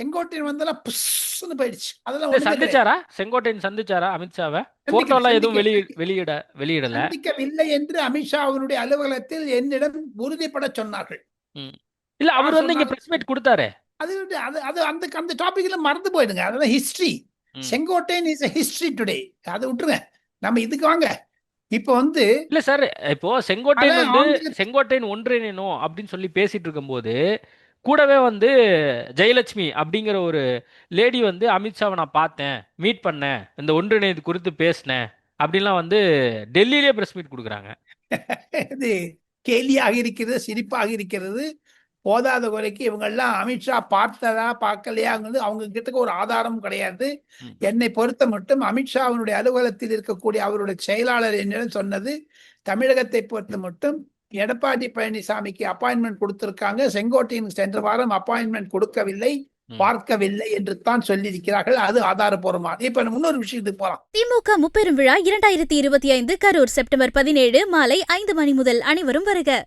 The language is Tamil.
செங்கோட்டையன் வந்தெல்லாம் புஷ்ன்னு போயிடுச்சு. அதெல்லாம். சந்திச்சாரா? செங்கோட்டையன் சந்திச்சாரா அமித்ஷாவை சந்திக்கல, போட்டோ எல்லாம் எதுவும். வெளியிட வெளியிடல. சந்திக்கவில்லை என்று அமித்ஷா அவருடைய அலுவலகத்தில் என்னிடம் உறுதிப்பட சொன்னார்கள். இல்ல அவர் வந்து இங்க? பிரஸ் மீட் கொடுத்தாரு. அது அது அந்த அந்த டாபிக்ல மறந்து போயிடுங்க. அதெல்லாம் history. Sengottaiyan is history today அதை விட்டுருங்க. நம்ம இதுக்கு வாங்க. இப்போ வந்து இல்ல சார் இப்போ செங்கோட்டையன் வந்து செங்கோட்டையன் ஒன்றிணைணும் அப்படின்னு சொல்லி பேசிட்டு இருக்கும்போது கூடவே வந்து ஜெயலட்சுமி அப்படிங்கிற ஒரு லேடி வந்து அமித்ஷாவை நான் பார்த்தேன் மீட் பண்ணேன் இந்த ஒன்றிணைந்து குறித்து பேசினேன் அப்படின்லாம் வந்து டெல்லியிலே பிரஸ் மீட் கொடுக்குறாங்க இது கேலியாக இருக்கிறது சிரிப்பாக இருக்கிறது போதாத குறைக்கு இவங்கெல்லாம் அமித்ஷா பார்த்ததா பார்க்கலையாங்கிறது அவங்க கிட்ட ஒரு ஆதாரம் கிடையாது. என்னை பொறுத்த மட்டும் அமித்ஷாவினுடைய அலுவலகத்தில் இருக்கக்கூடிய அவருடைய செயலாளர் என்னிடம் சொன்னது தமிழகத்தை பொறுத்த மட்டும் எடப்பாடி பழனிசாமிக்கு அப்பாயின்மெண்ட் கொடுத்திருக்காங்க. செங்கோட்டையன் சென்ற வாரம் அப்பாயின்மெண்ட் கொடுக்கவில்லை. பார்க்கவில்லை என்று தான் சொல்லியிருக்கிறார்கள். அது ஆதாரபூர்வமாக இப்ப இன்னொரு விஷயத்துக்கு போலாம். திமுக முப்பெரும் விழா இரண்டாயிரத்தி இருபத்தி ஐந்து கரூர் செப்டம்பர் பதினேழு மாலை ஐந்து மணி முதல் அனைவரும் வருக.